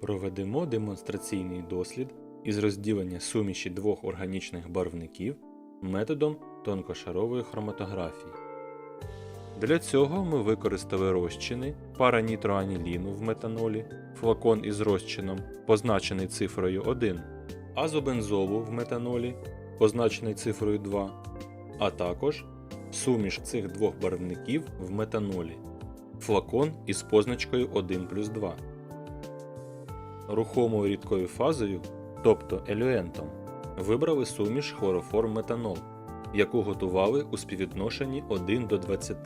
Проведемо демонстраційний дослід із розділення суміші двох органічних барвників методом тонкошарової хроматографії. Для цього ми використали розчини пара нітроаніліну в метанолі, флакон із розчином, позначений цифрою 1, азобензолу в метанолі, позначений цифрою 2, а також суміш цих двох барвників в метанолі, флакон із позначкою 1 плюс 2 рухомою рідкою фазою, тобто елюентом, вибрали суміш хлороформ метанол, яку готували у співвідношенні 1 до 20.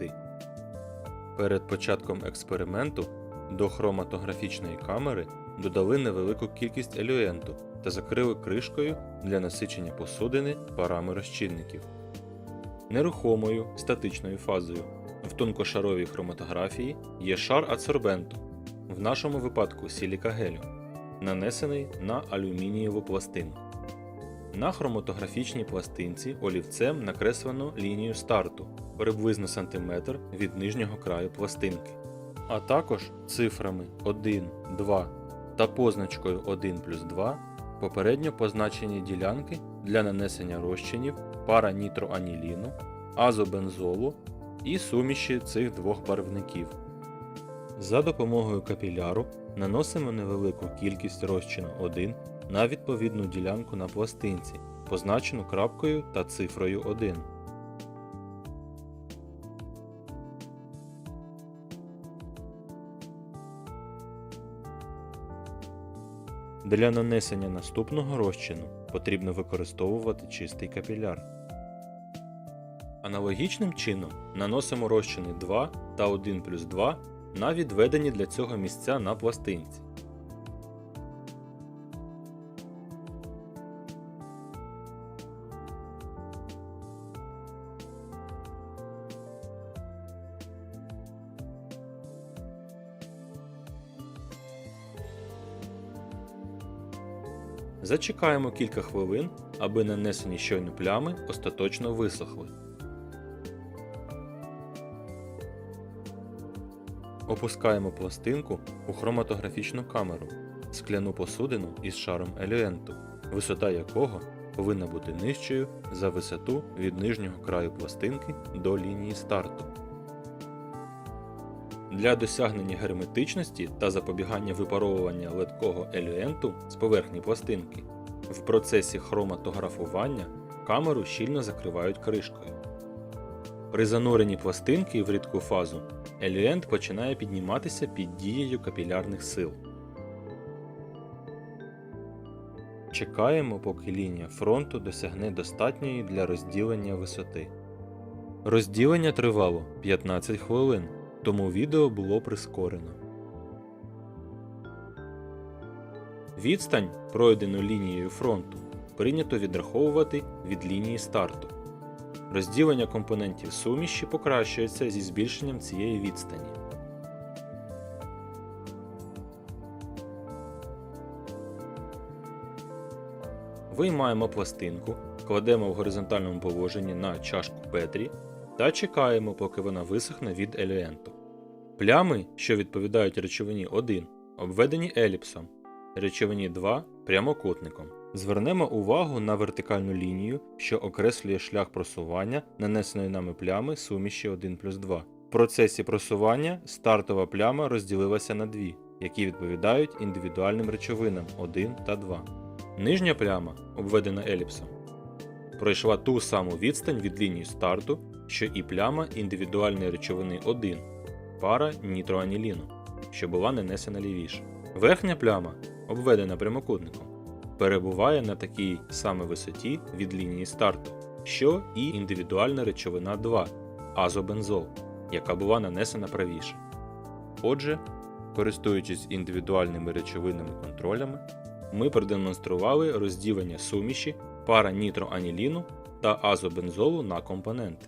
Перед початком експерименту до хроматографічної камери додали невелику кількість елюенту та закрили кришкою для насичення посудини парами розчинників. Нерухомою статичною фазою в тонкошаровій хроматографії є шар адсорбенту, в нашому випадку сілікагелю нанесений на алюмінієву пластину. На хроматографічній пластинці олівцем накреслено лінію старту приблизно сантиметр від нижнього краю пластинки, а також цифрами 1, 2 та позначкою 1 плюс 2 попередньо позначені ділянки для нанесення розчинів пара нітроаніліну, азобензолу і суміші цих двох барвників. За допомогою капіляру наносимо невелику кількість розчину 1 на відповідну ділянку на пластинці, позначену крапкою та цифрою 1. Для нанесення наступного розчину потрібно використовувати чистий капіляр. Аналогічним чином наносимо розчини 2 та 1 плюс 2 на відведені для цього місця на пластинці. Зачекаємо кілька хвилин, аби нанесені щойно плями остаточно висохли. Опускаємо пластинку у хроматографічну камеру, скляну посудину із шаром елюенту, висота якого повинна бути нижчою за висоту від нижнього краю пластинки до лінії старту. Для досягнення герметичності та запобігання випаровування литкого елюенту з поверхні пластинки в процесі хроматографування камеру щільно закривають кришкою. При зануренні пластинки в рідку фазу елюент починає підніматися під дією капілярних сил. Чекаємо, поки лінія фронту досягне достатньої для розділення висоти. Розділення тривало 15 хвилин, тому відео було прискорено. Відстань, пройдену лінією фронту, прийнято відраховувати від лінії старту. Розділення компонентів суміші покращується зі збільшенням цієї відстані. Виймаємо пластинку, кладемо в горизонтальному положенні на чашку Петрі та чекаємо, поки вона висохне від елюенту. Плями, що відповідають речовині 1, обведені еліпсом, речовині 2 прямокутником. Звернемо увагу на вертикальну лінію, що окреслює шлях просування нанесеної нами плями суміші 1 плюс 2. В процесі просування стартова пляма розділилася на дві, які відповідають індивідуальним речовинам 1 та 2. Нижня пляма, обведена еліпсом, пройшла ту саму відстань від лінії старту, що і пляма індивідуальної речовини 1 пара нітроаніліну, що була нанесена лівіше. Верхня пляма, обведена прямокутником, перебуває на такій саме висоті від лінії старту, що і індивідуальна речовина 2 азобензол, яка була нанесена правіше. Отже, користуючись індивідуальними речовинними контролями, ми продемонстрували розділення суміші пара нітроаніліну та азобензолу на компоненти.